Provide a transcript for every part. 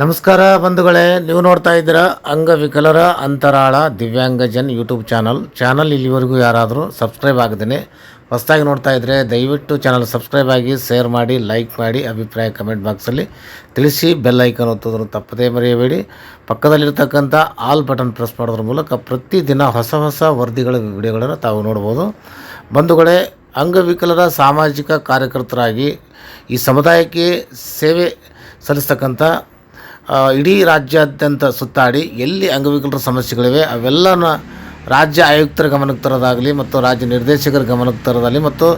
ನಮಸ್ಕಾರ ಬಂಧುಗಳೇ, ನೀವು ನೋಡ್ತಾ ಇದ್ದೀರಾ ಅಂಗವಿಕಲರ ಅಂತರಾಳ ದಿವ್ಯಾಂಗಜನ್ ಯೂಟ್ಯೂಬ್ ಚಾನಲ್. ಚಾನಲ್ ಇಲ್ಲಿವರೆಗೂ ಯಾರಾದರೂ ಸಬ್ಸ್ಕ್ರೈಬ್ ಆಗದೇನೆ, ಹೊಸದಾಗಿ ನೋಡ್ತಾ ಇದ್ದರೆ ದಯವಿಟ್ಟು ಚಾನಲ್ ಸಬ್ಸ್ಕ್ರೈಬ್ ಆಗಿ, ಶೇರ್ ಮಾಡಿ, ಲೈಕ್ ಮಾಡಿ, ಅಭಿಪ್ರಾಯ ಕಮೆಂಟ್ ಬಾಕ್ಸಲ್ಲಿ ತಿಳಿಸಿ, ಬೆಲ್ ಐಕನ್ ಒತ್ತೋದನ್ನು ತಪ್ಪದೇ ಮರೆಯಬೇಡಿ. ಪಕ್ಕದಲ್ಲಿರ್ತಕ್ಕಂಥ ಆಲ್ ಬಟನ್ ಪ್ರೆಸ್ ಮಾಡೋದ್ರ ಮೂಲಕ ಪ್ರತಿದಿನ ಹೊಸ ಹೊಸ ವರದಿಗಳ ವಿಡಿಯೋಗಳನ್ನು ತಾವು ನೋಡ್ಬೋದು. ಬಂಧುಗಳೇ, ಅಂಗವಿಕಲರ ಸಾಮಾಜಿಕ ಕಾರ್ಯಕರ್ತರಾಗಿ ಈ ಸಮುದಾಯಕ್ಕೆ ಸೇವೆ ಸಲ್ಲಿಸ್ತಕ್ಕಂಥ ಇಡೀ ರಾಜ್ಯಾದ್ಯಂತ ಸುತ್ತಾಡಿ ಎಲ್ಲಿ ಅಂಗವಿಕಲರ ಸಮಸ್ಯೆಗಳಿವೆ, ಅವೆಲ್ಲನ ರಾಜ್ಯ ಆಯುಕ್ತರ ಗಮನಕ್ಕೆ ತರೋದಾಗಲಿ ಮತ್ತು ರಾಜ್ಯ ನಿರ್ದೇಶಕರ ಗಮನಕ್ಕೆ ತರೋದಾಗಲಿ ಮತ್ತು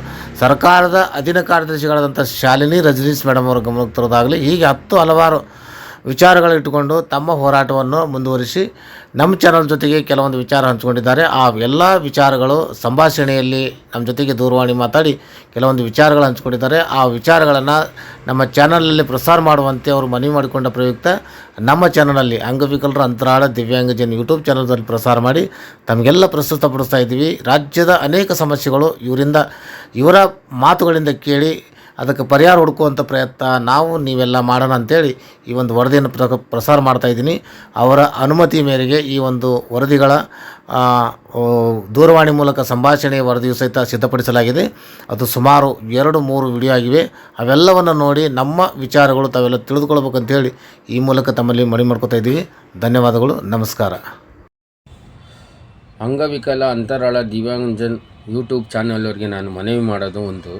ಸರ್ಕಾರದ ಅಧೀನ ಕಾರ್ಯದರ್ಶಿಗಳಾದಂಥ ಶಾಲಿನಿ, ರಜನೀಶ್ ಮೇಡಮ್ ಅವರ ಗಮನಕ್ಕೆ ತರೋದಾಗಲಿ ಹೀಗೆ ಹತ್ತು ಹಲವಾರು ವಿಚಾರಗಳಿಟ್ಟುಕೊಂಡು ತಮ್ಮ ಹೋರಾಟವನ್ನು ಮುಂದುವರಿಸಿ ನಮ್ಮ ಚಾನಲ್ ಜೊತೆಗೆ ಕೆಲವೊಂದು ವಿಚಾರ ಹಂಚಿಕೊಂಡಿದ್ದಾರೆ. ಆ ಎಲ್ಲ ವಿಚಾರಗಳು ಸಂಭಾಷಣೆಯಲ್ಲಿ ನಮ್ಮ ಜೊತೆಗೆ ದೂರವಾಣಿ ಮಾತಾಡಿ ಕೆಲವೊಂದು ವಿಚಾರಗಳು ಹಂಚಿಕೊಂಡಿದ್ದಾರೆ. ಆ ವಿಚಾರಗಳನ್ನು ನಮ್ಮ ಚಾನಲಲ್ಲಿ ಪ್ರಸಾರ ಮಾಡುವಂತೆ ಅವರು ಮನವಿ ಮಾಡಿಕೊಂಡ ಪ್ರಯುಕ್ತ ನಮ್ಮ ಚಾನಲಲ್ಲಿ ಅಂಗವಿಕಲರ ಅಂತರಾಳ ದಿವ್ಯಾಂಗಜನ್ ಯೂಟ್ಯೂಬ್ ಚಾನಲ್ದಲ್ಲಿ ಪ್ರಸಾರ ಮಾಡಿ ತಮಗೆಲ್ಲ ಪ್ರಸ್ತುತಪಡಿಸ್ತಾ ಇದ್ದೀವಿ. ರಾಜ್ಯದ ಅನೇಕ ಸಮಸ್ಯೆಗಳು ಇವರಿಂದ ಇವರ ಮಾತುಗಳಿಂದ ಕೇಳಿ ಅದಕ್ಕೆ ಪರಿಹಾರ ಹುಡುಕುವಂಥ ಪ್ರಯತ್ನ ನಾವು ನೀವೆಲ್ಲ ಮಾಡೋಣ ಅಂತೇಳಿ ಈ ಒಂದು ವರದಿಯನ್ನು ಪ್ರ ಪ್ರಸಾರ ಮಾಡ್ತಾ ಇದ್ದೀನಿ. ಅವರ ಅನುಮತಿ ಮೇರೆಗೆ ಈ ಒಂದು ವರದಿಗಳ ದೂರವಾಣಿ ಮೂಲಕ ಸಂಭಾಷಣೆ ವರದಿಯು ಸಹಿತ ಸಿದ್ಧಪಡಿಸಲಾಗಿದೆ. ಅದು ಸುಮಾರು ಎರಡು ಮೂರು ವಿಡಿಯೋ ಆಗಿವೆ. ಅವೆಲ್ಲವನ್ನು ನೋಡಿ ನಮ್ಮ ವಿಚಾರಗಳು ತಾವೆಲ್ಲ ತಿಳಿದುಕೊಳ್ಬೇಕಂತೇಳಿ ಈ ಮೂಲಕ ತಮ್ಮಲ್ಲಿ ಮನವಿ ಮಾಡ್ಕೋತಾ ಇದ್ದೀವಿ. ಧನ್ಯವಾದಗಳು. ನಮಸ್ಕಾರ. ಅಂಗವಿಕಲ ಅಂತರಾಳ ದಿವ್ಯಾಂಗಜನ್ ಯೂಟ್ಯೂಬ್ ಚಾನಲ್ ಅವರಿಗೆ ನಾನು ಮನವಿ ಮಾಡೋದು ಒಂದು.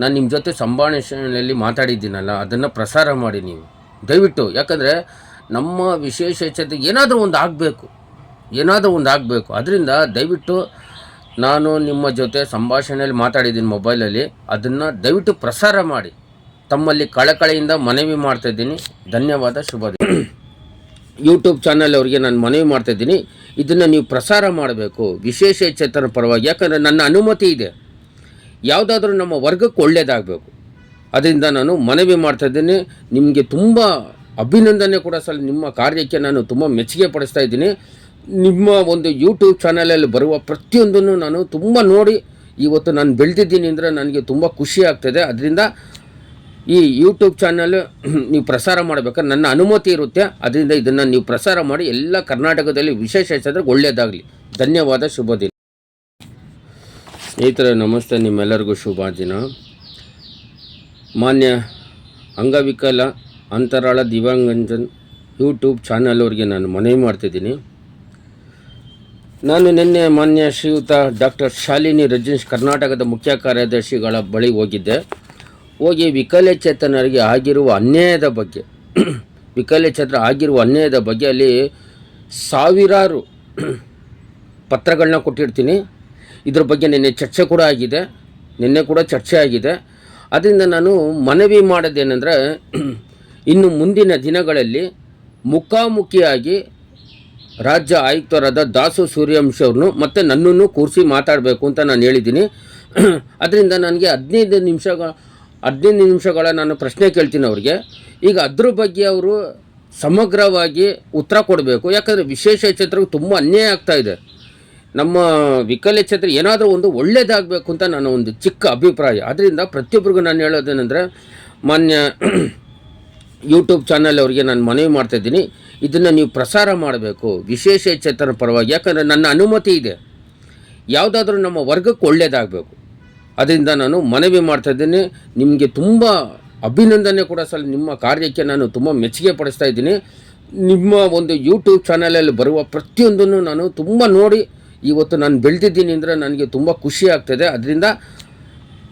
ನಾನು ನಿಮ್ಮ ಜೊತೆ ಸಂಭಾಷಣೆಯಲ್ಲಿ ಮಾತಾಡಿದ್ದೀನಲ್ಲ, ಅದನ್ನು ಪ್ರಸಾರ ಮಾಡಿ ನೀವು. ದಯವಿಟ್ಟು, ಯಾಕಂದರೆ ನಮ್ಮ ವಿಶೇಷ ವಿಶೇಷತೆ ಏನಾದರೂ ಒಂದು ಆಗಬೇಕು. ಏನಾದರೂ ಒಂದು ಆಗಬೇಕು. ಅದರಿಂದ ದಯವಿಟ್ಟು ನಾನು ನಿಮ್ಮ ಜೊತೆ ಸಂಭಾಷಣೆಯಲ್ಲಿ ಮಾತಾಡಿದ್ದೀನಿ ಮೊಬೈಲಲ್ಲಿ, ಅದನ್ನು ದಯವಿಟ್ಟು ಪ್ರಸಾರ ಮಾಡಿ. ತಮ್ಮಲ್ಲಿ ಕಳಕಳೆಯಿಂದ ಮನವಿ ಮಾಡ್ತಾಯಿದ್ದೀನಿ ಧನ್ಯವಾದ, ಶುಭ. ಯೂಟ್ಯೂಬ್ ಚಾನಲ್ ಅವರಿಗೆ ನಾನು ಮನವಿ ಮಾಡ್ತಾಯಿದ್ದೀನಿ ಇದನ್ನು ನೀವು ಪ್ರಸಾರ ಮಾಡಬೇಕು. ವಿಶೇಷ ಚೇತನ ಪರವಾಗಿ. ಯಾಕಂದರೆ ನನ್ನ ಅನುಮತಿ ಇದೆ. ಯಾವುದಾದ್ರೂ ನಮ್ಮ ವರ್ಗಕ್ಕೆ ಒಳ್ಳೆಯದಾಗಬೇಕು ಅದರಿಂದ ನಾನು ಮನವಿ ಮಾಡ್ತಾ ಇದ್ದೀನಿ. ನಿಮಗೆ ತುಂಬ ಅಭಿನಂದನೆ ಕೂಡ ಸಲ ನಿಮ್ಮ ಕಾರ್ಯಕ್ಕೆ ನಾನು ತುಂಬ ಮೆಚ್ಚುಗೆ ಪಡಿಸ್ತಾ ಇದ್ದೀನಿ. ನಿಮ್ಮ ಒಂದು ಯೂಟ್ಯೂಬ್ ಚಾನಲಲ್ಲಿ ಬರುವ ಪ್ರತಿಯೊಂದನ್ನು ನಾನು ತುಂಬ ನೋಡಿ, ಇವತ್ತು ನಾನು ಬೆಳೆದಿದ್ದೀನಿ ಅಂದರೆ ನನಗೆ ತುಂಬ ಖುಷಿ ಆಗ್ತದೆ. ಅದರಿಂದ ಈ ಯೂಟ್ಯೂಬ್ ಚಾನಲ್ ನೀವು ಪ್ರಸಾರ ಮಾಡಬೇಕಾದ್ರೆ ನನ್ನ ಅನುಮತಿ ಇರುತ್ತೆ. ಅದರಿಂದ ಇದನ್ನು ನೀವು ಪ್ರಸಾರ ಮಾಡಿ ಎಲ್ಲ ಕರ್ನಾಟಕದಲ್ಲಿ ವಿಶೇಷ ಹೆಸರಿಗೆ ಒಳ್ಳೆಯದಾಗಲಿ ಧನ್ಯವಾದ, ಶುಭ ಸ್ನೇಹಿತರೆ, ನಮಸ್ತೆ. ನಿಮ್ಮೆಲ್ಲರಿಗೂ ಶುಭ ದಿನ. ಮಾನ್ಯ ಅಂಗವಿಕಲ ಅಂತರಾಳ ದಿವ್ಯಾಂಗಂಜನ್ ಯೂಟ್ಯೂಬ್ ಚಾನಲ್ ಅವರಿಗೆ ನಾನು ಮನವಿ ಮಾಡ್ತಿದ್ದೀನಿ. ನಾನು ನಿನ್ನೆ ಮಾನ್ಯ ಶ್ರೀಯುತ ಡಾಕ್ಟರ್ ಶಾಲಿನಿ ರಜನೀಶ್ ಕರ್ನಾಟಕದ ಮುಖ್ಯ ಕಾರ್ಯದರ್ಶಿಗಳ ಬಳಿ ಹೋಗಿದ್ದೆ. ಹೋಗಿ ವಿಕಲಚೇತನರಿಗೆ ಆಗಿರುವ ಅನ್ಯಾಯದ ಬಗ್ಗೆ, ವಿಕಲಚೇತನ ಆಗಿರುವ ಅನ್ಯಾಯದ ಬಗ್ಗೆ ಅಲ್ಲಿ ಸಾವಿರಾರು ಪತ್ರಗಳನ್ನ ಕೊಟ್ಟಿರ್ತೀನಿ. ಇದ್ರ ಬಗ್ಗೆ ನಿನ್ನೆ ಚರ್ಚೆ ಕೂಡ ಆಗಿದೆ. ನಿನ್ನೆ ಕೂಡ ಚರ್ಚೆ ಆಗಿದೆ. ಅದರಿಂದ ನಾನು ಮನವಿ ಮಾಡೋದೇನೆಂದರೆ, ಇನ್ನು ಮುಂದಿನ ದಿನಗಳಲ್ಲಿ ಮುಖಾಮುಖಿಯಾಗಿ ರಾಜ್ಯ ಆಯುಕ್ತರಾದ ದಾಸು ಸೂರ್ಯವಂಶಿ ಅವ್ರನ್ನು ಮತ್ತು ನನ್ನನ್ನು ಕೂರಿಸಿ ಮಾತಾಡಬೇಕು ಅಂತ ನಾನು ಹೇಳಿದ್ದೀನಿ. ಅದರಿಂದ ನನಗೆ ಹದಿನೈದು ನಿಮಿಷಗಳ ಹದಿನೈದು ನಿಮಿಷಗಳ ನಾನು ಪ್ರಶ್ನೆ ಕೇಳ್ತೀನಿ ಅವ್ರಿಗೆ. ಈಗ ಅದ್ರ ಬಗ್ಗೆ ಅವರು ಸಮಗ್ರವಾಗಿ ಉತ್ತರ ಕೊಡಬೇಕು. ಯಾಕಂದರೆ ವಿಶೇಷ ಚೇತರಿಗೆ ತುಂಬ ಅನ್ಯಾಯ ಆಗ್ತಾ ಇದೆ. ನಮ್ಮ ವಿಕಲಚೇತ್ರ ಏನಾದರೂ ಒಂದು ಒಳ್ಳೇದಾಗಬೇಕು ಅಂತ ನನ್ನ ಒಂದು ಚಿಕ್ಕ ಅಭಿಪ್ರಾಯ. ಅದರಿಂದ ಪ್ರತಿಯೊಬ್ಬರಿಗೂ ನಾನು ಹೇಳೋದೇನೆಂದರೆ, ಮಾನ್ಯ ಯೂಟ್ಯೂಬ್ ಚಾನಲ್ ಅವರಿಗೆ ನಾನು ಮನವಿ ಮಾಡ್ತಾ ಇದ್ದೀನಿ. ಇದನ್ನು ನೀವು ಪ್ರಸಾರ ಮಾಡಬೇಕು. ವಿಶೇಷ ಚೇತನ ಪರವಾಗಿ. ಯಾಕಂದರೆ ನನ್ನ ಅನುಮತಿ ಇದೆ. ಯಾವುದಾದ್ರೂ ನಮ್ಮ ವರ್ಗಕ್ಕೆ ಒಳ್ಳೆಯದಾಗಬೇಕು ಅದರಿಂದ ನಾನು ಮನವಿ ಮಾಡ್ತಾ ಇದ್ದೀನಿ. ನಿಮಗೆ ತುಂಬ ಅಭಿನಂದನೆ ಕೂಡ ಸಲ ನಿಮ್ಮ ಕಾರ್ಯಕ್ಕೆ ನಾನು ತುಂಬ ಮೆಚ್ಚುಗೆ ಪಡಿಸ್ತಾ ಇದ್ದೀನಿ. ನಿಮ್ಮ ಒಂದು ಯೂಟ್ಯೂಬ್ ಚಾನಲಲ್ಲಿ ಬರುವ ಪ್ರತಿಯೊಂದನ್ನು ನಾನು ತುಂಬ ನೋಡಿ ಇವತ್ತು ನಾನು ಬೆಳೆದಿದ್ದೀನಿ ಅಂದರೆ ನನಗೆ ತುಂಬ ಖುಷಿ ಆಗ್ತದೆ. ಅದರಿಂದ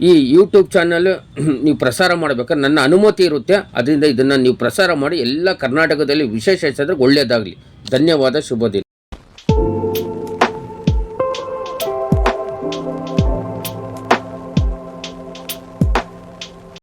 ಈ ಯೂಟ್ಯೂಬ್ ಚಾನಲ್ ನೀವು ಪ್ರಸಾರ ಮಾಡಬೇಕಾದ್ರೆ ನನ್ನ ಅನುಮತಿ ಇರುತ್ತೆ. ಅದರಿಂದ ಇದನ್ನು ನೀವು ಪ್ರಸಾರ ಮಾಡಿ ಎಲ್ಲ ಕರ್ನಾಟಕದಲ್ಲಿ ವಿಶೇಷ ಹೆಸರಿಗೆ ಒಳ್ಳೆಯದಾಗಲಿ ಧನ್ಯವಾದ, ಶುಭ ದಿನ.